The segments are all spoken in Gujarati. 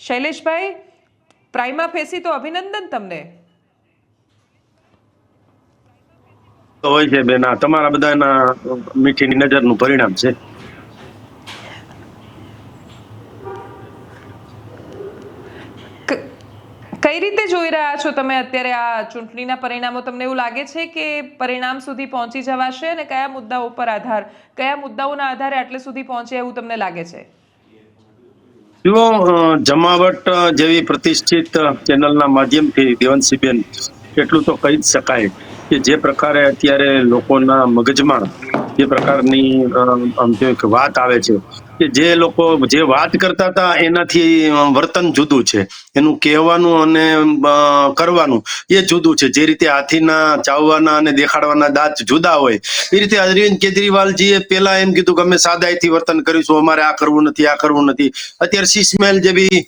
શૈલેષભાઈ પ્રાઇમા ફેસી તો અભિનંદન તમને. હોય છે બેના તમારા બધાના મીઠીની નજરનું પરિણામ છે. કઈ રીતે જોઈ રહ્યા છો તમે અત્યારે આ ચૂંટણીના પરિણામો? તમને એવું લાગે છે કે પરિણામ સુધી પહોંચી જવાશે અને કયા મુદ્દાઓ પર આધાર કયા મુદ્દાઓના આધારે આટલે સુધી પહોંચે એવું તમને લાગે છે? જુઓ જમાવટ જેવી પ્રતિષ્ઠિત ચેનલના માધ્યમથી દેવંશીબેન એટલું તો કહી જ શકાય કે જે પ્રકારે અત્યારે લોકોના મગજમાં જે પ્રકારની આમ તો એક વાત આવે છે કે જે લોકો જે વાત કરતા હતા, એનાથી વર્તન જુદું છે. એનું કહેવાનું અને કરવાનું એ જુદું છે. જે રીતે હાથીના ચાવવાના અને દેખાડવાના દાંત જુદા હોય, એ રીતે અરવિંદ કેજરીવાલજીએ પેલા એમ કીધું કે અમે સાદાઈથી વર્તન કરીશું, અમારે આ કરવું નથી, આ કરવું નથી. અત્યારે સિસમેલ જેવી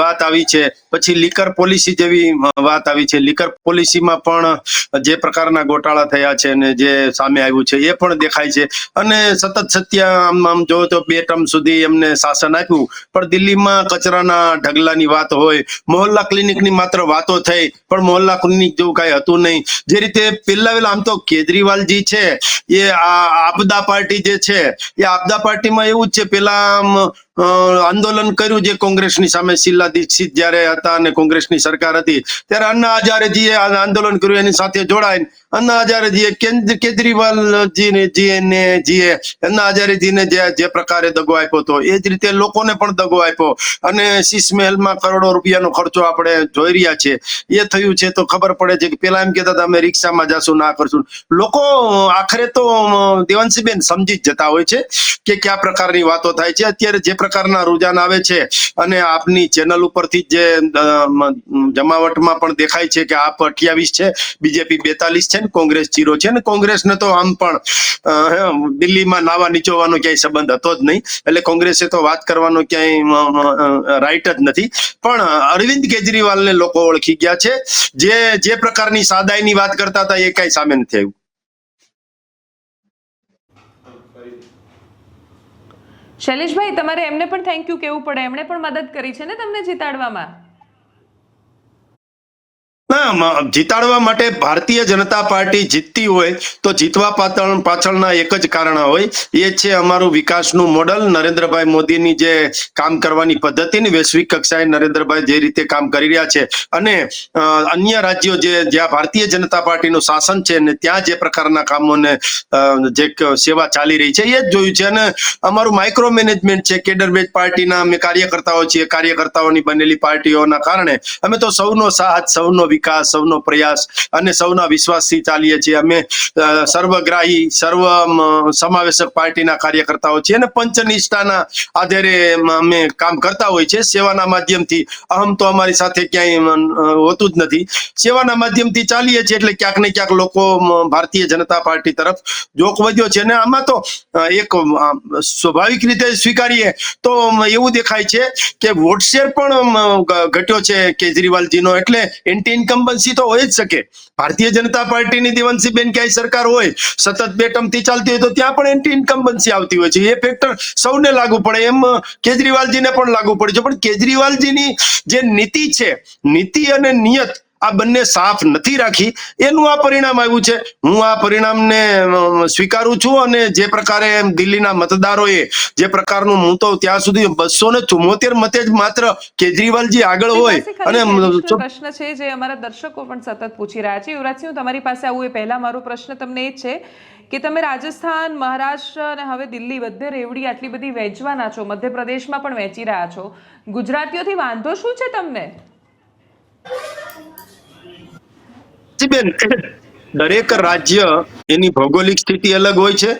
વાત આવી છે. પછી લીકર પોલિસી જેવી વાત આવી છે. લીકર પોલિસીમાં પણ જે પ્રકારના ગોટાળા થયા છે અને જે સામે આવ્યું છે, એ પણ દેખાય છે. અને સતત સત્ય, આમ આમ જોવો તો બે ટર્મ સુધી એમને શાસન આપ્યું. પણ દિલ્હીમાં કચરાના ઢગલાની વાત હોય મોહલ્લા ક્લિનિકની માત્ર વાતો થઈ પણ મોહલ્લા ક્લિનિક જેવું કાંઈ હતું નહીં. જે રીતે પેલા વેલા આમ તો કેજરીવાલજી છે એ આ આપદા પાર્ટી જે છે એ આપદા પાર્ટીમાં એવું જ છે પેલા આમ, આંદોલન કર્યું જે કોંગ્રેસની સામે શીલા દીક્ષિત જ્યારે હતા અને કોંગ્રેસની સરકાર હતી ત્યારે અન્ના હજારેજીએ આંદોલન કર્યું એની સાથે જોડાઈને અન્ના હજારેજીએ કેજરીવાલજીને જીને જીએ અન્ના હજારેજીને જે જે પ્રકારે દગો આપ્યો હતો, એ જ રીતે લોકોને પણ દગો આપ્યો. અને શીશ મહેલમાં કરોડો રૂપિયાનો ખર્ચો આપણે જોઈ રહ્યા છે એ થયું છે તો ખબર પડે છે કે પેલા એમ કહેતા હતા, અમે રિક્ષામાં જાશું ના કરશું. લોકો આખરે તો દેવાંશીબેન સમજી જ જતા હોય છે કે કયા પ્રકારની વાતો થાય છે. અત્યારે જે પ્રકારના રૂજાન આવે છે અને આપની ચેનલ ઉપરથી જે જમાવટમાં પણ દેખાય છે કે આપ અઠ્યાવીસ છે, બીજેપી બેતાલીસ છે. ને કોંગ્રેસ ચીરો છે ને કોંગ્રેસને તો આમ પણ દિલ્હીમાં નાવા નીચોવાનો ક્યાંય સંબંધ હતો જ નહીં. એટલે કોંગ્રેસે તો વાત કરવાનો ક્યાંય રાઈટ જ નથી. પણ અરવિંદ કેજરીવાલને લોકો ઓળખી ગયા છે. જે જે પ્રકારની સાદાઈની વાત કરતા હતા એ કઈ સામે નથી આવ્યું. શૈલેષભાઈ, તમારે એમને પણ થેન્ક યુ કેવું પડે. એમણે પણ મદદ કરી છે ને તમને જીતાડવામાં? ના જીતાડવા માટે ભારતીય જનતા પાર્ટી જીતતી હોય તો જીતવા પાછળ પાછળના એક જ કારણ હોય, એ છે અમારું વિકાસનું મોડલ. નરેન્દ્રભાઈ મોદીની જે કામ કરવાની પદ્ધતિ વૈશ્વિક કક્ષાએ નરેન્દ્રભાઈ જે રીતે કામ કરી રહ્યા છે અને અન્ય રાજ્યો જે, જ્યાં ભારતીય જનતા પાર્ટીનું શાસન છે ને ત્યાં જે પ્રકારના કામોને જે સેવા ચાલી રહી છે, એ જ જોયું છે. અને અમારું માઇક્રો મેનેજમેન્ટ છે કેડર બેઝ પાર્ટીના અમે કાર્યકર્તાઓ છીએ. કાર્યકર્તાઓની બનેલી પાર્ટીઓના કારણે અમે તો સૌનો સાથ, સૌનો વિકાસ સૌનો પ્રયાસ અને સૌના વિશ્વાસથી ચાલીએ છીએ. અમે સર્વગ્રાહી, સર્વ સમાવેશક પાર્ટીના કાર્યકર્તાઓ છીએ અને પંચનિષ્ઠાના આધારે અમે કામ કરતા હોય છે સેવાના માધ્યમથી અહમ તો અમારી સાથે ક્યાંય હોતું જ નથી. સેવાના માધ્યમથી ચાલીએ છીએ એટલે ક્યાંક ને ક્યાંક લોકો ભારતીય જનતા પાર્ટી તરફ જોક વધ્યો છે અને આમાં તો એક સ્વાભાવિક રીતે સ્વીકારીએ તો એવું દેખાય છે કે વોટશેર પણ ઘટ્યો છે કેજરીવાલજીનો. એટલે એન્ટી ઇન્કમ્બન્સી તો હોય જ શકે. ભારતીય જનતા પાર્ટીની દિવંશીબેન ક્યાંય સરકાર હોય, સતત બે ટર્મથી ચાલતી હોય તો ત્યાં પણ એન્ટી ઇન્કમ્બન્સી આવતી હોય છે. એ ફેક્ટર સૌને લાગુ પડે. એમ કેજરીવાલજીને પણ લાગુ પડે છે. પણ કેજરીવાલજીની જે નીતિ છે, નીતિ અને નિયત આ બંને સાફ નથી રાખી એનું આ પરિણામ આવ્યું છે. હું આ પરિણામને સ્વીકારું છું અને જે પ્રકારે દિલ્હીના મતદારોએ જે પ્રકારનું હું તો ત્યાં સુધી બસો ને ચુમ્મોતેર મતે જ માત્ર કેજરીવાલજી આગળ હોય અને પ્રશ્ન છે જે અમારા દર્શકો પણ સતત પૂછી રહ્યા છે. યુવરાજસિંહ તમારી પાસે આવું એ પહેલા મારો પ્રશ્ન તમને એ છે કે તમે રાજસ્થાન મહારાષ્ટ્ર અને હવે દિલ્હી બધે રેવડી આટલી બધી વહેંચવાના છો મધ્યપ્રદેશમાં પણ વહેંચી રહ્યા છો. ગુજરાતીઓથી વાંધો શું છે તમને? બેન દરેક રાજ્ય એની ભૌગોલિક સ્થિતિ અલગ હોય છે.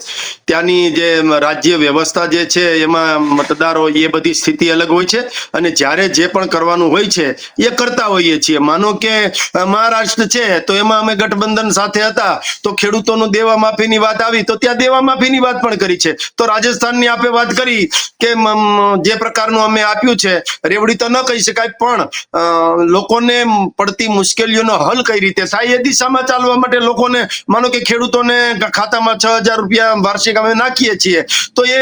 ત્યાંની જે રાજ્ય વ્યવસ્થા જે છે, એમાં મતદારો એ બધી સ્થિતિ અલગ હોય છે અને જ્યારે જે પણ કરવાનું હોય છે, એ કરતા હોઈએ છીએ. માનો કે મહારાષ્ટ્ર છે, તો એમાં અમે ગઠબંધન સાથે હતા, તો ખેડૂતોનું દેવા માફીની વાત આવી, તો ત્યાં દેવા માફીની વાત પણ કરી છે. તો રાજસ્થાનની આપે વાત કરી કે જે પ્રકારનું અમે આપ્યું છે, રેવડી તો ન કહી શકાય, પણ લોકોને પડતી મુશ્કેલીઓનો હલ કઈ રીતે થાય, એ દિશામાં ચાલવા માટે લોકોને માનો કે ખેડૂતોને ખાતામાં છ હજાર રૂપિયા વાર્ષિક અમે નાખીએ છીએ તો એ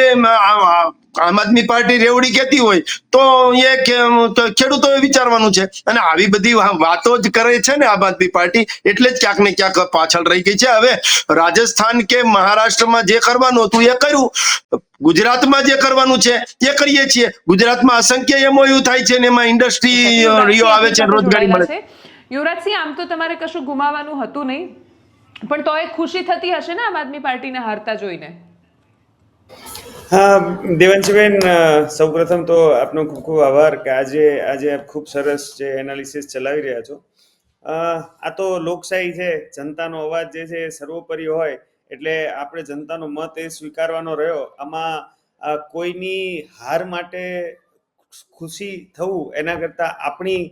આમ આદમી પાર્ટી રેવડી કહેતી હોય તો એ ખેડૂતોએ વિચારવાનું છે. અને આવી બધી વાતો જ કરે છે ને આમ આદમી પાર્ટી એટલે જ ક્યાંક ને ક્યાંક પાછળ રહી ગઈ છે. હવે રાજસ્થાન કે મહારાષ્ટ્રમાં જે કરવાનું હતું એ કર્યું. ગુજરાતમાં જે કરવાનું છે એ કરીએ છીએ. ગુજરાતમાં અસંખ્ય એમઓયુ થાય છે ને એમાં ઇન્ડસ્ટ્રી આવે છે રોજગારી મળે. છે. યુવરાજસિંહ આમ તો તમારે કશું ગુમાવવાનું હતું નહીં? પણ તોય ખુશી થતી હશે ને આમ આદમી પાર્ટીને હારતા જોઈને? હા, દેવાંશીબેન સૌપ્રથમ તો આપનો ખૂબ ખૂબ આભાર કે આજે આજે આપ ખૂબ સરસ જે એનાલિસિસ ચલાવી રહ્યા છો. આ તો લોકશાહી છે, જનતાનો અવાજ જે છે એ સર્વોપરી હોય, એટલે આપણે જનતાનો મત એ સ્વીકારવાનો રહ્યો. આમાં કોઈની હાર માટે ખુશી થવું એના કરતાં આપણી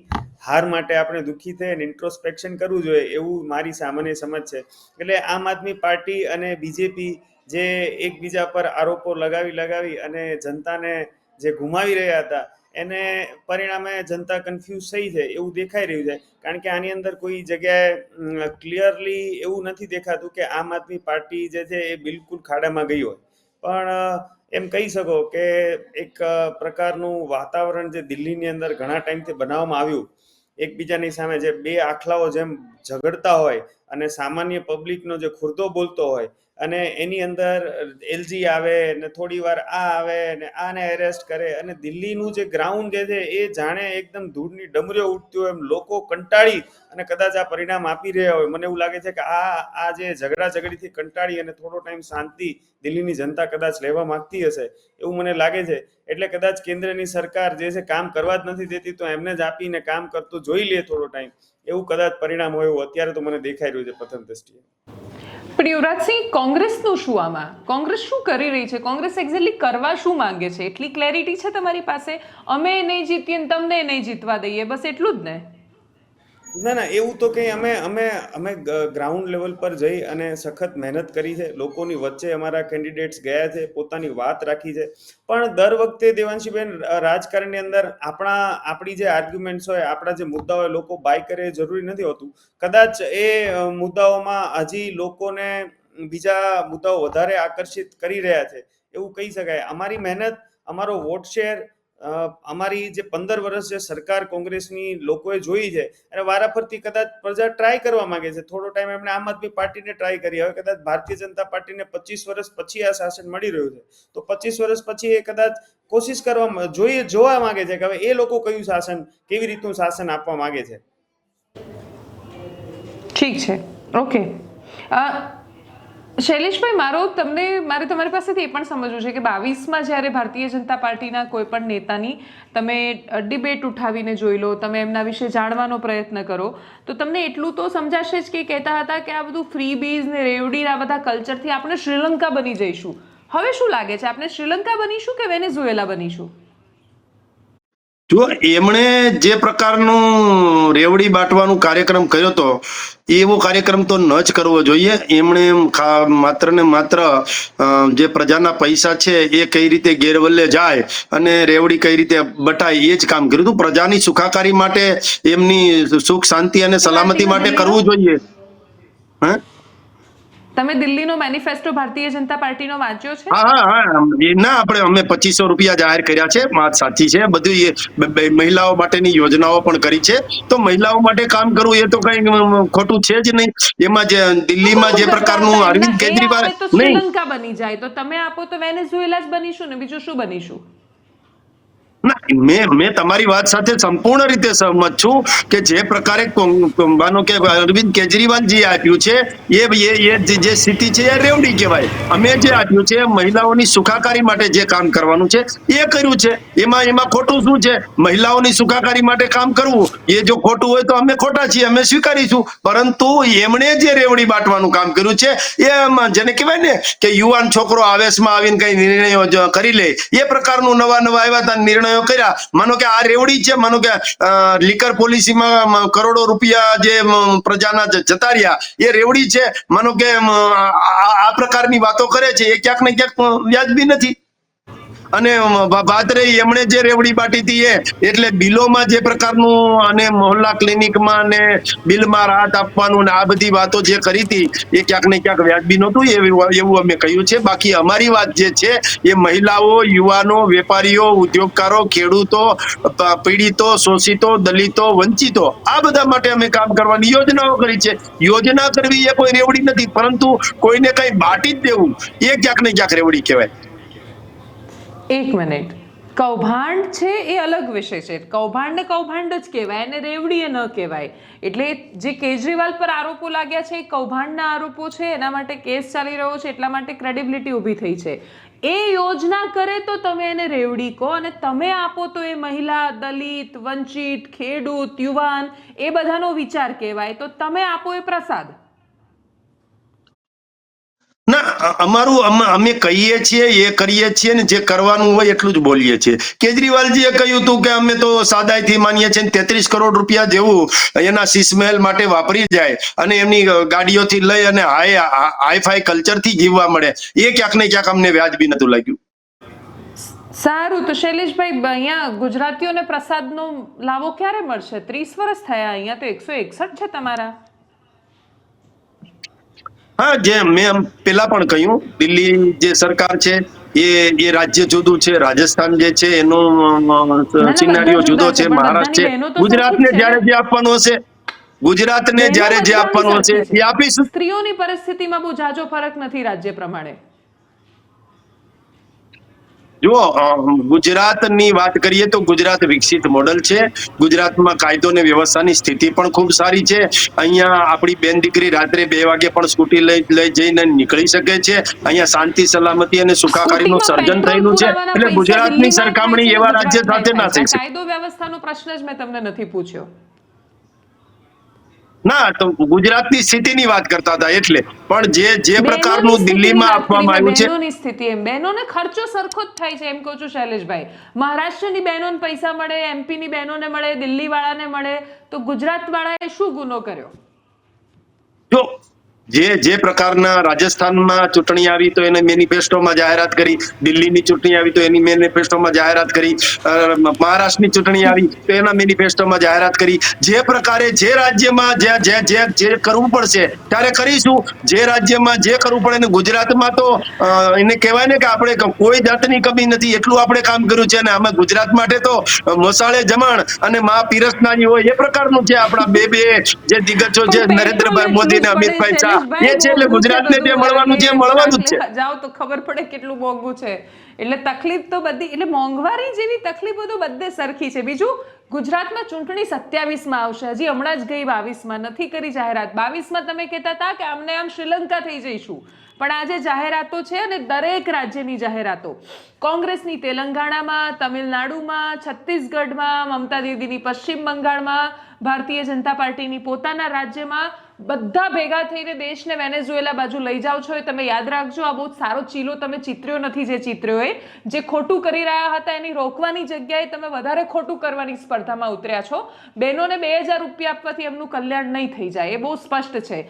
હાર માટે આપણે દુઃખી થઈને ઇન્ટ્રોસ્પેક્શન કરવું જોઈએ, એવું મારી સામાન્ય સમજ છે. એટલે આમ આદમી પાર્ટી અને બીજેપી જે એકબીજા પર આરોપો લગાવી લગાવી અને જનતાને જે ગુમાવી રહ્યા હતા, એને પરિણામે જનતા કન્ફ્યુઝ થઈ છે, એવું દેખાઈ રહ્યું છે. કારણ કે આની અંદર કોઈ જગ્યાએ ક્લિયરલી એવું નથી દેખાતું કે આમ આદમી પાર્ટી જે છે એ બિલકુલ ખાડામાં ગઈ હોય. પણ એમ કહી શકો કે એક પ્રકારનું વાતાવરણ જે દિલ્હીની અંદર ઘણા ટાઈમથી બનાવવામાં આવ્યું એકબીજાની સામે જે બે આખલાઓ જેમ ઝઘડતા હોય અને સામાન્ય પબ્લિકનો જે ખુરદો બોલતો હોય અને એની અંદર એલજી આવે ને થોડી વાર આ આવે ને આને એરેસ્ટ કરે. અને દિલ્હીનું જે ગ્રાઉન્ડ જે છે એ જાણે એકદમ ધૂળની ડમરીઓ ઉઠતી હોય એમ લોકો કંટાળી અને કદાચ આ પરિણામ આપી રહ્યા હોય. મને એવું લાગે છે કે આ આ જે ઝઘડા ઝઘડીથી કંટાળી અને થોડો ટાઈમ શાંતિ દિલ્હીની જનતા કદાચ લેવા માંગતી હશે એવું મને લાગે છે. એટલે કદાચ કેન્દ્રની સરકાર જે છે કામ કરવા જ નથી દેતી તો એમને જ આપીને કામ કરતું જોઈ લે થોડો ટાઈમ એવું કદાચ પરિણામ હોય એવું અત્યારે તો મને દેખાઈ રહ્યું છે પ્રથમ દ્રષ્ટિએ. પણ યુવરાજસિંહ કોંગ્રેસનું શું આમાં? કોંગ્રેસ શું કરી રહી છે? કોંગ્રેસ એક્ઝેક્ટલી કરવા શું માંગે છે? એટલી ક્લેરિટી છે તમારી પાસે? અમે નહીં જીતીએ તમને નહીં જીતવા દઈએ, બસ એટલું જ ને? ના ના, એવું તો કંઈ અમે અમે અમે ગ્રાઉન્ડ લેવલ પર જઈ અને સખત મહેનત કરી છે. લોકોની વચ્ચે અમારા કેન્ડિડેટ્સ ગયા છે, પોતાની વાત રાખી છે. પણ દર વખતે દેવાંશીબેન રાજકારણની અંદર આપણા, આપણી જે આર્ગ્યુમેન્ટ્સ હોય, આપણા જે મુદ્દા હોય, લોકો બાય કરે જરૂરી નથી હોતું. કદાચ એ મુદ્દાઓમાં હજી લોકોને બીજા મુદ્દાઓ વધારે આકર્ષિત કરી રહ્યા છે. એવું કહી શકાય. અમારી મહેનત, અમારો વોટ શેર અમારી જે પંદર વર્ષ જે સરકાર કોંગ્રેસની લોકોએ જોઈ છે અને વારાફરતી કદાચ પ્રજા ટ્રાય કરવા માંગે છે. થોડો ટાઈમ એમણે આમ આદમી પાર્ટીને ટ્રાય કરી. હવે કદાચ ભારતીય જનતા પાર્ટીને પચીસ વર્ષ પછી આ શાસન મળી રહ્યું છે. તો પચીસ વર્ષ પછી એ કદાચ કોશિશ કરવા જોઈએ, જોવા માંગે છે કે હવે એ લોકો કયું શાસન, કેવી રીતનું શાસન આપવા માંગે છે? ઠીક છે. ઓકે શૈલેષભાઈ, મારો તમને, મારે તમારી પાસેથી એ પણ સમજવું છે કે બાવીસમાં જ્યારે ભારતીય જનતા પાર્ટીના કોઈ પણ નેતાની તમે ડિબેટ ઉઠાવીને જોઈ લો, તમે એમના વિશે જાણવાનો પ્રયત્ન કરો, તો તમને એટલું તો સમજાશે જ કે કહેતા હતા કે આ બધું ફ્રી બીઝ ને રેવડી આ બધા કલ્ચરથી આપણે શ્રીલંકા બની જઈશું. હવે શું લાગે છે? આપણે શ્રીલંકા બનીશું કે વેનેઝુએલા બનીશું? જો એમણે જે પ્રકારનું રેવડી બાંટવાનું કાર્યક્રમ કર્યો હતો એવો કાર્યક્રમ તો ન જ કરવો જોઈએ. એમણે માત્ર ને માત્ર જે પ્રજાના પૈસા છે એ કઈ રીતે ગેરવલ્લે જાય અને રેવડી કઈ રીતે બટાય એ જ કામ કર્યું હતું. પ્રજાની સુખાકારી માટે એમની સુખ, શાંતિ અને સલામતી માટે કરવું જોઈએ. હે? તમે દિલ્હીનો મેનિફેસ્ટો ભારતીય જનતા પાર્ટીનો વાંચ્યો છે? હા હા ના આપણે અમે પચીસો રૂપિયા જાહેર કર્યા છે વાત સાચી છે બધું મહિલાઓ માટેની યોજનાઓ પણ કરી છે. તો મહિલાઓ માટે કામ કરવું એ તો કઈ ખોટું છે જ નહીં. એમાં જે દિલ્હીમાં જે પ્રકારનું અરવિંદ કેજરીવાલ શ્રીલંકા બની જાય. તો તમે આપો તો વેનેઝુએલા જ બનીશું ને બીજું શું બનીશું? મેં તમારી વાત સાથે સંપૂર્ણ રીતે સહમત છું કે જે પ્રકારે માનો કે અરવિંદ કેજરીવાલજી આપ્યું છે, એ જે સ્થિતિ છે એ રેવડી કહેવાય. અમે જે આપ્યું છે મહિલાઓની સુખાકારી માટે જે કામ કરવાનું છે, એ કર્યું છે. એમાં એમાં ખોટું શું છે? મહિલાઓની સુખાકારી માટે કામ કરવું. એ જો ખોટું હોય તો અમે ખોટા છીએ, અમે સ્વીકારીશું પરંતુ એમણે જે રેવડી બાંટવાનું કામ કર્યું છે, એ જેને કહેવાય ને કે યુવાન છોકરો આવેશમાં આવીને કઈ નિર્ણયો કરી લે, એ પ્રકારનું નવા નવા આવ્યા હતા, નિર્ણયો કર્યા. માનો કે આ રેવડી છે, માનો કે લીકર પોલિસીમાં કરોડો રૂપિયા જે પ્રજાના જતા રહ્યા. એ રેવડી છે, માનો કે આ પ્રકારની વાતો કરે છે. એ ક્યાંક ને ક્યાંક વ્યાજબી નથી. અને ભાદરે એમણે જે રેવડી બાટી હતી એ, એટલે બિલોમાં જે પ્રકારનું અને મોહલ્લા ક્લિનિકમાં અને બિલમાં રાહત આપવાનું ને આ બધી વાતો જે કરી હતી, એ ક્યાંક ને ક્યાંક વ્યાજબી નહોતું, એવું અમે કહ્યું છે. બાકી અમારી વાત જે છે, એ મહિલાઓ, યુવાનો, વેપારીઓ, ઉદ્યોગકારો, ખેડૂતો પીડિતો, શોષિતો, દલિતો, વંચિતો, આ બધા માટે અમે કામ કરવાની યોજનાઓ કરી છે. યોજના કરવી એ કોઈ રેવડી નથી, પરંતુ કોઈને કઈ બાટી જ દેવું, એ ક્યાંક ને ક્યાંક રેવડી કહેવાય. એક મિનિટ. કૌભાંડ છે એ અલગ વિષય છે. કૌભાંડને કૌભાંડ જ કહેવાય અને રેવડી એ ન કહેવાય. એટલે જે કેજરીવાલ પર આરોપો લાગ્યા છે, એ કૌભાંડના આરોપો છે, એના માટે કેસ ચાલી રહ્યો છે, એટલા માટે ક્રેડિબિલિટી ઊભી થઈ છે. એ યોજના કરે તો તમે એને રેવડી કહો અને તમે આપો તો એ મહિલા, દલિત, વંચિત, ખેડૂત, યુવાન, એ બધાનો વિચાર કહેવાય. તો તમે આપો એ પ્રસાદ. ના અમારું અમે અમે કહીએ છીએ, એ કરીએ છીએ ને જે કરવાનું હોય એટલું જ બોલીએ છીએ. કેજરીવાલજીએ કહ્યું હતું કે અમે તો સાદાઈથી માનીએ છીએ તેત્રીસ કરોડ રૂપિયા જેવું એના શીશમહેલ માટે વાપરી જાય અને એમની ગાડીઓથી લઈ અને હાઈ હાઈફાઈ કલ્ચરથી જીવવા મળે. એ ક્યાંક ને ક્યાંક અમને વ્યાજબી નતું લાગ્યું. સારું, તો શૈલેષભાઈ અહીંયા ગુજરાતીઓને પ્રસાદનો લાવો ક્યારે મળશે? ત્રીસ વર્ષ થયા, અહીંયા તો એકસો એકસઠ છે તમારા. હા જે મેં પેલા પણ કહ્યું દિલ્હી જે સરકાર છે એ એ રાજ્ય જુદું છે રાજસ્થાન જે છે એનો સિનારીઓ જુદો છે, મહારાષ્ટ્ર છે ગુજરાતને જ્યારે? જે આપવાનું હશે ગુજરાતને જ્યારે જે આપવાનું હશે છે. એ આપીશું સ્ત્રીઓની પરિસ્થિતિમાં બહુ જાજો ફરક નથી રાજ્ય પ્રમાણે જુઓ ગુજરાતની વાત કરીએ તો ગુજરાત વિકસિત મોડલ છે. ગુજરાતમાં કાયદો ને વ્યવસ્થાની સ્થિતિ પણ ખૂબ સારી છે. અહીંયા આપણી બેન દીકરી રાત્રે બે વાગે પણ સ્કૂટી લઈ લઈ જઈને નીકળી શકે છે. અહીંયા શાંતિ સલામતી અને સુખાકારીનું સર્જન થયેલું છે. એટલે ગુજરાતની સરખામણી એવા રાજ્ય સાથે ના થઈ શકે. કાયદો વ્યવસ્થાનો પ્રશ્ન જ મેં તમને નથી પૂછ્યો. ના તો ગુજરાતની સ્થિતિની વાત કરતા હતા એટલે. પણ જે જે પ્રકારનું દિલ્હીમાં આપવામાં આવ્યું છે બહેનોની સ્થિતિ એમ. બહેનોને ખર્ચો સરખો જ થાય છે એમ કહું છું શૈલેષભાઈ. મહારાષ્ટ્રની બહેનોને પૈસા મળે એમપીની બહેનોને મળે દિલ્હી વાળાને મળે તો ગુજરાત વાળાએ શું ગુનો કર્યો? જો જે જે પ્રકારના રાજસ્થાનમાં ચૂંટણી આવી તો એને મેનિફેસ્ટોમાં જાહેરાત કરી દિલ્હીની ચૂંટણી આવી તો એની મેનિફેસ્ટોમાં જાહેરાત કરી મહારાષ્ટ્રની ચૂંટણી આવી તો એના મેનિફેસ્ટોમાં જાહેરાત કરી. જે પ્રકારે જે રાજ્યમાં જે જે જે જે કરવું પડશે ત્યારે કરીશું. જે રાજ્યમાં જે કરવું પડે ને ગુજરાતમાં તો એને કહેવાય ને કે આપણે કોઈ જાતની કમી નથી. એટલું આપણે કામ કર્યું છે અને અમે ગુજરાત માટે તો મસાળે જમણ અને મા પીરસનારી હોય એ પ્રકારનું છે આપણા બે બે જે દિગ્ગજો છે નરેન્દ્રભાઈ મોદી ને અમિતભાઈ શાહ. એ છે એટલે ગુજરાતને જે મળવાનું મળવાનું જ છે. ગુજરાતને તો ખબર પડે કેટલું મોંઘું છે. એટલે તકલીફ તો બધી એટલે મોંઘવારી જેવી તકલીફો તો બધે સરખી છે. બીજું, ગુજરાતમાં ચૂંટણી સત્યાવીસમાં આવશે. હજી હમણાં જ ગઈ બાવીસમાં. નથી કરી જાહેરાત. બાવીસમાં તમે કહેતા હતા કે આમને આમ શ્રીલંકા થઈ જઈશું. પણ આજે જાહેરાતો છે અને દરેક રાજ્યની જાહેરાતો. કોંગ્રેસની તેલંગાણામાં, તમિલનાડુમાં, છત્તીસગઢમાં, મમતા દીદીની પશ્ચિમ બંગાળમાં, ભારતીય જનતા પાર્ટીની પોતાના રાજ્યમાં બધા ભેગા થઈને દેશને વેનેઝુએલા બાજુ લઈ જાઓ છો એ તમે યાદ રાખજો. આ બહુ સારો ચીલો તમે ચિત્ર્યો નથી જે ચિત્ર્યો એ. જે ખોટું કરી રહ્યા હતા એની રોકવાની જગ્યાએ તમે વધારે ખોટું કરવાની સ્પર્ધામાં ઉતર્યા છો. બહેનોને બે હજાર રૂપિયા આપવાથી એમનું કલ્યાણ નહીં થઈ જાય, એ બહુ સ્પષ્ટ છે.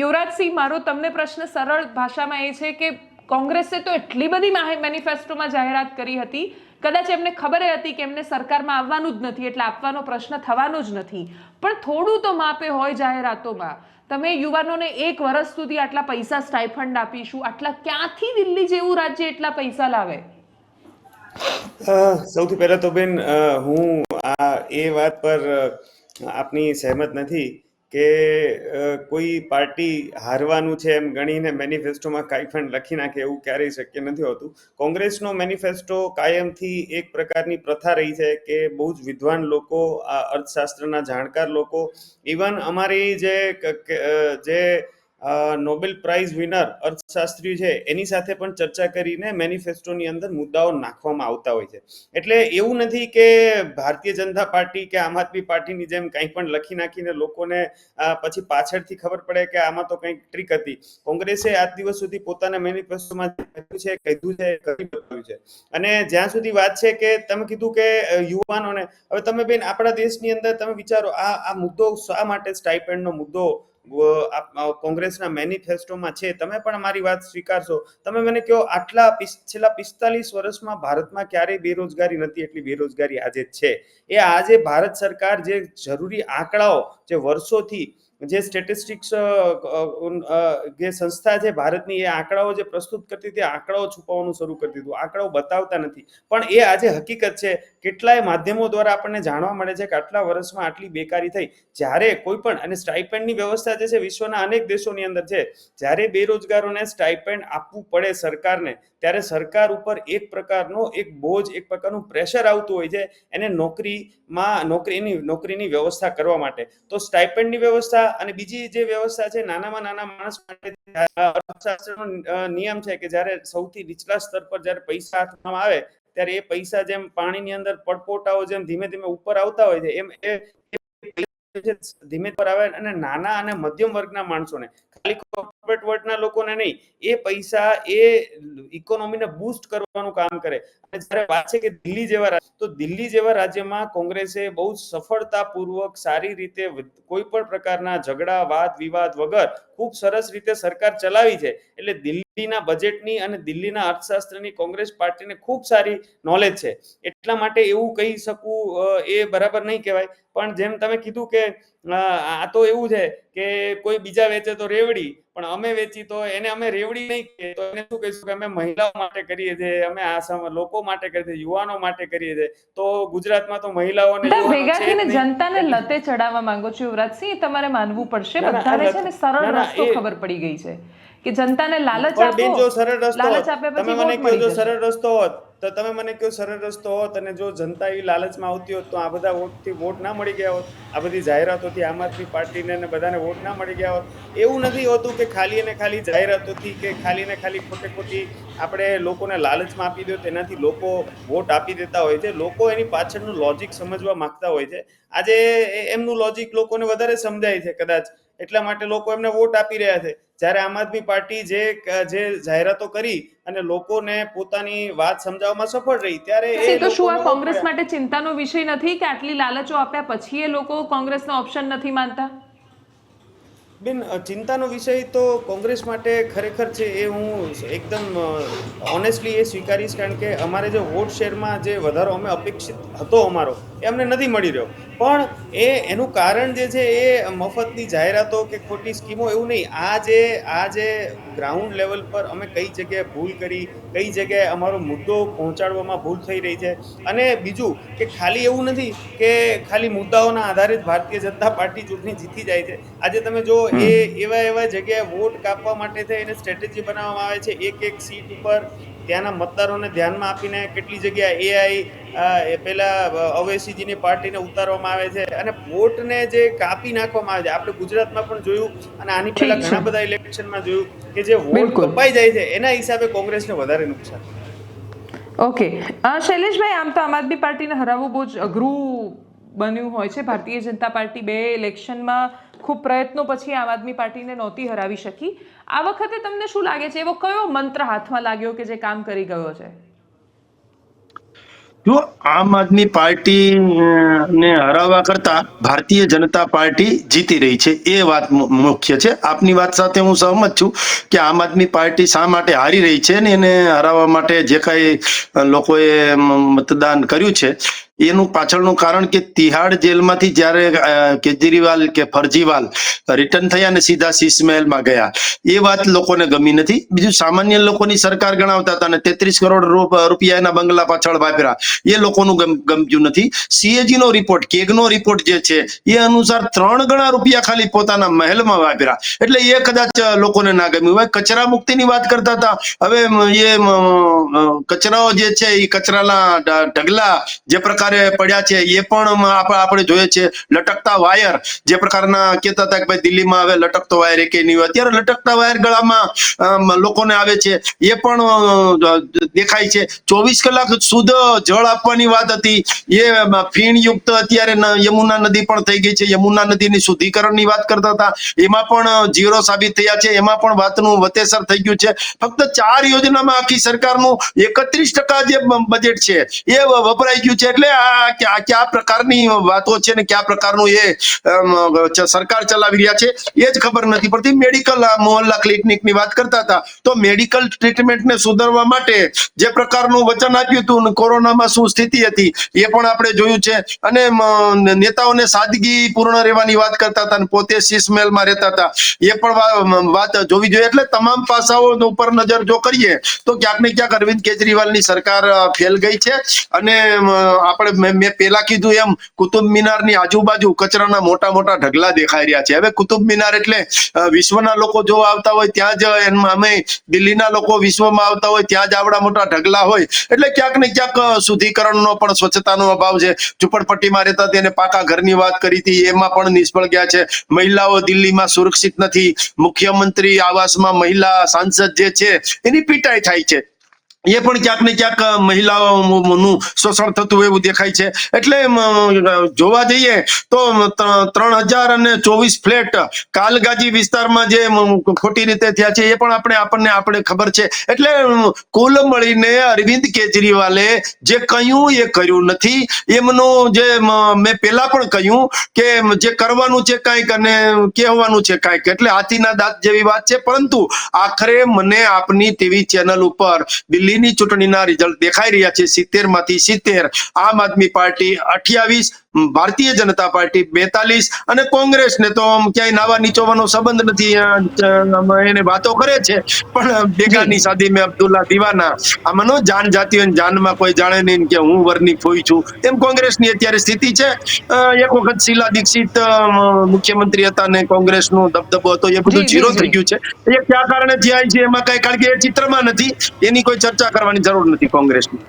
યુવરાજસિંહ, મારો તમને પ્રશ્ન સરળ ભાષામાં એ છે કે કોંગ્રેસે તો એટલી બધી મેનિફેસ્ટોમાં જાહેરાત કરી હતી કદાચ એમને ખબર હતી કે એમને સરકારમાં આવવાનું જ નથી, એટલે આપવાનો પ્રશ્ન થવાનો જ નથી. પણ થોડું તો માપે હોય જાહેરાતોમાં. તમે યુવાનોને એક વર્ષ સુધી આટલા પૈસા સ્ટાઇફંડ આપીશું, આટલા ક્યાંથી દિલ્હી જેવું રાજ્ય એટલા પૈસા લાવે? સૌથી પહેલા તો બેન હું આ એ વાત પર આપની સહેમત નથી. કે કોઈ પાર્ટી હારવાનું છે એમ ગણીને મેનિફેસ્ટોમાં કાંઈ પણ લખી નાખે એવું ક્યારેય શક્ય નથી હોતું. કોંગ્રેસનો મેનિફેસ્ટો કાયમથી એક પ્રકારની પ્રથા રહી છે કે બહુ જ વિદ્વાન લોકો, આ અર્થશાસ્ત્રના જાણકાર લોકો, ઇવન અમારી જે જે નોબેલ પ્રાઇઝ વિનર અર્થશાસ્ત્રી છે, એની સાથે પણ ચર્ચા કરીને મેનિફેસ્ટોની અંદર મુદ્દાઓ નાખવામાં આવતા હોય છે. એટલે એવું નથી કે ભારતીય જનતા પાર્ટી કે આમ આદમી પાર્ટીની જેમ કંઈ પણ લખી નાખીને લોકોને પછી પાછળથી ખબર પડે કે આમાં તો કંઈક ટ્રીક હતી. કોંગ્રેસે આજ દિવસ સુધી પોતાના મેનિફેસ્ટોમાં કહ્યું છે, કીધું છે, કરી બતાવ્યું છે. અને જ્યાં સુધી વાત છે કે તમે કીધું કે યુવાનોને, હવે તમે બેન આપણા દેશની અંદર તમે વિચારો, આ આ મુદ્દો શા માટે સ્ટાઇપેન્ડનો મુદ્દો કોંગ્રેસના મેનિફેસ્ટોમાં છે, તમે પણ મારી વાત સ્વીકારશો. તમે મને કહો, આટલા છેલ્લા પિસ્તાલીસ વર્ષમાં ભારતમાં ક્યારેય બેરોજગારી નથી, એટલી બેરોજગારી આજે છે. એ આજે ભારત સરકાર જે જરૂરી આંકડાઓ જે વર્ષોથી જે સ્ટેટિસ્ટિક્સ જે સંસ્થા છે ભારતની, એ આંકડાઓ જે પ્રસ્તુત કરતી હતી આંકડાઓ છુપાવવાનું શરૂ કરી દીધું. આંકડાઓ બતાવતા નથી. પણ એ આજે હકીકત છે, કેટલાય માધ્યમો દ્વારા આપણને જાણવા મળે છે કે આટલા વર્ષમાં આટલી બેકારી થઈ. જ્યારે કોઈ પણ, અને સ્ટાઇપેન્ડની વ્યવસ્થા જે છે, વિશ્વના અનેક દેશોની અંદર છે, જ્યારે બેરોજગારોને સ્ટાઇપેન્ડ આપવું પડે સરકારને, ત્યારે સરકાર ઉપર એક પ્રકારનો એક બોજ, એક પ્રકારનું પ્રેશર આવતું હોય છે, એને નોકરીમાં, નોકરીની નોકરીની વ્યવસ્થા કરવા માટે. તો સ્ટાઇપેન્ડની વ્યવસ્થા અને બીજી જે વ્યવસ્થા છે, નાનામાં નાના માણસ માટે અર્થશાસ્ત્રનો નિયમ છે કે જ્યારે સૌથી નીચલા સ્તર પર જ્યારે પૈસા હાથમાં આવે, ત્યારે એ પૈસા જેમ પાણીની અંદર પડપોટાઓ જેમ ધીમે ધીમે ઉપર આવતા હોય છે, એમ એ ધીમે પર આવે અને નાના અને મધ્યમ વર્ગના માણસોને ખાલી કોર્પોરેટ વર્ગના લોકોને નહીં, એ પૈસા એ ઇકોનોમીને બૂસ્ટ કરવાનું કામ કરે. અને જ્યારે વાત છે કે દિલ્હી જેવા તો દિલ્હી જેવા રાજ્યમાં કોંગ્રેસે બહુ સફળતાપૂર્વક સારી રીતે કોઈ પણ પ્રકારના ઝઘડા, વાદ વિવાદ વગર ખૂબ સરસ રીતે સરકાર ચલાવી છે. એટલે દિલ્હીના બજેટની અને દિલ્હીના અર્થશાસ્ત્રની કોંગ્રેસ પાર્ટીને ખૂબ સારી નોલેજ છે. એટલા માટે એવું કહી શકું એ બરાબર નહીં કહેવાય. પણ જેમ તમે કીધું કે આ તો એવું છે કે કોઈ બીજા વેચે તો રેવડી પણ અમે વેચી તો એને અમે રેવડી નહીં કહીએ તો એને શું કહીશું કે અમે મહિલાઓ માટે કરીએ છીએ અમે આ લોકો માટે કરીએ છીએ યુવાનો માટે કરીએ છીએ. તો ગુજરાતમાં તો મહિલાઓ અને બધા યુવાનો ભેગા થઈને જનતાને લતે ચડાવવા માંગો છો યુવરાજસિંહ તમારે માનવું પડશે બધાને છે ને સરળ રસ્તો ખબર પડી ગઈ છે. કે જનતાને લાલચ આપો જો સરળ રસ્તો લાલચ આપ્યા પછી તમે મને કહો જો સરળ રસ્તો હોત તો તમે મને કહો સરળ રસ્તો હોત અને જો જનતા એ લાલચમાં આવતી હોત તો આ બધા વોટથી વોટ ના મળી ગયા હોત આ બધી જાહેરાતોથી આમ આદમી પાર્ટીને અને બધાને વોટ ના મળી ગયા હોત. એવું નથી હોતું કે ખાલી અને ખાલી જાહેરાતોથી કે ખાલી ને ખાલી ખોટે ખોટી આપણે લોકોને લાલચમાં આપી દો તેનાથી લોકો વોટ આપી દેતા હોય છે. લોકો એની પાછળનું લોજિક સમજવા માંગતા હોય છે. આજે એમનું લોજિક લોકોને વધારે સમજાય છે કદાચ. એટલા માટે લોકો એમને વોટ આપી રહ્યા છે. જ્યારે આમ આદમી પાર્ટી જે જે જાહેરાતો કરી અને લોકોને પોતાની વાત સમજાવવામાં સફળ રહી ત્યારે એ તો શું આ કોંગ્રેસ માટે ચિંતાનો વિષય નથી કે આટલી લાલચો આપ્યા પછી એ લોકો કોંગ્રેસનો ઓપ્શન નથી માનતા? બેન ચિંતાનો વિષય તો કોંગ્રેસ માટે ખરેખર છે એ હું એકદમ ઓનેસ્ટલી એ સ્વીકારીશ કારણ કે અમારે જે વોટ શેરમાં જે વધારો અમે અપેક્ષિત હતો અમારો એ અમને નથી મળી રહ્યો. પણ એ એનું કારણ જે છે એ મફતની જાહેરાતો કે ખોટી સ્કીમો એવું નહીં. આ જે આ જે ગ્રાઉન્ડ લેવલ પર અમે કઈ જગ્યાએ ભૂલ કરી કઈ જગ્યાએ અમારો મુદ્દો પહોંચાડવામાં ભૂલ થઈ રહી છે. અને બીજું કે ખાલી એવું નથી કે ખાલી મુદ્દાઓના આધારે જ ભારતીય જનતા પાર્ટી ચૂંટણી જીતી જાય છે. આજે તમે જો એ એવા એવા જગ્યાએ વોટ કાપવા માટે થઈ એને સ્ટ્રેટેજી બનાવવામાં આવે છે. એક એક સીટ ઉપર ત્યાંના મતદારોને ધ્યાનમાં આપીને કેટલી જગ્યા એઆઈ પેલા અવેસીજીની પાર્ટીને ઉતારવામાં આવે છે અને વોટને જે કાપી નાખવામાં આવે છે. આપણે ગુજરાતમાં પણ જોયું અને આની પહેલા ઘણા બધા ઇલેક્શનમાં જોયું કે જે વોટ કપાઈ જાય છે એના હિસાબે કોંગ્રેસને વધારે નુકસાન. ઓકે. શૈલેષભાઈ આમ તો આમ આદમી પાર્ટીને હરાવવું બહુ જ અઘરું બન્યું હોય છે. ભારતીય જનતા પાર્ટી બે ઇલેક્શનમાં ખૂબ પ્રયત્નો પછી આમ આદમી પાર્ટીને નહોતી હરાવી શકી. આ વખતે તમને શું લાગે છે? એવો કયો મંત્ર હાથમાં લાગ્યો કે જે કામ કરી ગયો છે? જો આમ આદમી પાર્ટી ને હરાવવા કરતા ભારતીય જનતા પાર્ટી જીતી રહી છે, એ વાત મુખ્ય છે. આપની વાત સાથે હું સહમત છું કે આમ આદમી પાર્ટી શા માટે હારી રહી છે ને એને હરાવવા માટે જે કાંઈ લોકોએ મતદાન કર્યું છે એનું પાછળનું કારણ કે તિહાડ જેલમાંથી જ્યારે કેજરીવાલ કે ફરજીવાલ રિટર્ન થયા ને સીધા સિસમહેલમાં ગયા. એ વાત લોકોને ગમી નથી. બીજું સામાન્ય લોકોની સરકાર ગણાવતા હતા અને તેત્રીસ કરોડ રૂપ- રૂપિયા એના બંગલા પાછળ વાપર્યા. એ લોકોનું ગમ- ગમતું નથી. સીએજી નો રિપોર્ટ, કેગનો રિપોર્ટ જે છે, એ અનુસાર ત્રણ ગણા રૂપિયા ખાલી પોતાના મહેલમાં વાપર્યા. એટલે એ કદાચ લોકોને ના ગમ્યું હોય. કચરા મુક્તિની વાત કરતા હતા. હવે એ કચરાઓ જે છે, એ કચરાના ઢગલા જે પ્રકારે પડ્યા છે, એ પણ આપણે જોઈએ છે, લટકતા વાયર. જે પ્રકારના કહેતા હતા કે ભાઈ દિલ્હીમાં હવે લટકતો વાયર એકે નહીં હોય. અત્યારે લટકતા વાયર ગળામાં લોકોને આવે છે. એ પણ દેખાય છે. ચોવીસ કલાક શુદ્ધ જળ આપવાની વાત હતી. એ ફીણયુક્ત અત્યારે યમુના નદી પણ થઈ ગઈ છે. યમુના નદીની શુદ્ધિકરણની વાત કરતા હતા. એમાં પણ ઝીરો સાબિત થયા છે. એમાં પણ વાતનું વતેસર થઈ ગયું છે. ફક્ત ચાર યોજનામાં આખી સરકારનું એકત્રીસ ટકા જે બજેટ છે, એ વપરાઈ ગયું છે. એટલે આ કયા પ્રકારની વાતો છે ને કયા પ્રકારનું એ સરકાર ચલાવી રહ્યા છે એ જ ખબર નથી પડતી. મેડિકલ મોહલ્લા ક્લિનિકની વાત કરતા હતા. તો મેડિકલ ટ્રીટમેન્ટને સુધારવા માટે જે પ્રકારનું વચન આપ્યું હતું કોરોનામાં શું સ્થિતિ હતી એ પણ આપણે જોયું છે. અને નેતાઓને સાદગી પૂર્ણ રહેવાની વાત કરતા હતા અને પોતે શીશમેલમાં રહેતા હતા. એ પણ વાત જોવી જોઈએ. એટલે તમામ પાસાઓ ઉપર નજર જો કરીએ તો ક્યાંક ને ક્યાંક અરવિંદ કેજરીવાલની સરકાર ફેલ ગઈ છે. અને અમ, આપણે મેં- પેલા કીધું એમ, કુતુબ મિનારની આજુબાજુ કચરાના મોટા મોટા ઢગલા દેખાઈ રહ્યા છે. હવે કુતુબ મિનાર એટલે વિશ્વના લોકો જો આવતા હોય ત્યાં જ અમે દિલ્હીના લોકો વિશ્વમાં આવતા હોય ત્યાં જ આવડા મોટા ઢગલા હોય. એટલે ક્યાંક ને ક્યાંક શુદ્ધિકરણનો પણ સ્વચ્છતાનો અભાવ છે. ઝુંપડપટ્ટીમાં રહેતા તેને પાકા ઘરની વાત કરી હતી, એમાં પણ નિષ્ફળ ગયા છે. મહિલાઓ દિલ્હીમાં સુરક્ષિત નથી. મુખ્યમંત્રી આવાસમાં મહિલા સાંસદ જે છે, એની પીટાઈ થાય છે. એ પણ ક્યાંક ને ક્યાંક મહિલાઓનું શોષણ થતું એવું દેખાય છે. એટલે જોવા જઈએ તો ત્રણ હજાર અને ચોવીસ ફ્લેટ કાલગાજી વિસ્તારમાં જે ખોટી રીતે થયા છે, એ પણ આપણે આપણને, આપણે ખબર છે. એટલે કુલ મળીને અરવિંદ કેજરીવાલે જે કહ્યું એ કર્યું નથી. એમનું જે, મેં પેલા પણ કહ્યું કે જે કરવાનું છે કાંઈક અને કહેવાનું છે કાંઈક. એટલે હાથીના દાંત જેવી વાત છે. પરંતુ આખરે મને આપની ટીવી ચેનલ ઉપર દિલ્હીની ચૂંટણીના રિઝલ્ટ દેખાઈ રહ્યા છે. સિત્તેરમાંથી સિત્તેર. આમ આદમી પાર્ટી અઠ્યાવીસ ભારતીય જનતા પાર્ટી બેતાલીસ અને કોંગ્રેસને તો આમ ક્યાંય નાવા નીચોવાનો સંબંધ નથી. એને વાતો કરે છે. પણ બેગાની શાદી મેં અબ્દુલ્લા દીવાના. આમાંનો જાન જાતિ હોય જાનમાં કોઈ જાણે નહીં કે હું વરની ખોઈ છું. એમ કોંગ્રેસની અત્યારે સ્થિતિ છે. એક વખત શીલા દીક્ષિત મુખ્યમંત્રી હતા ને કોંગ્રેસનો દબદબો હતો. એ બધું જીરો થઈ ગયું છે. એ કયા કારણે થયા છે? એમાં કઈ કારણ કે એ ચિત્રમાં નથી. એની કોઈ ચર્ચા કરવાની જરૂર નથી કોંગ્રેસની.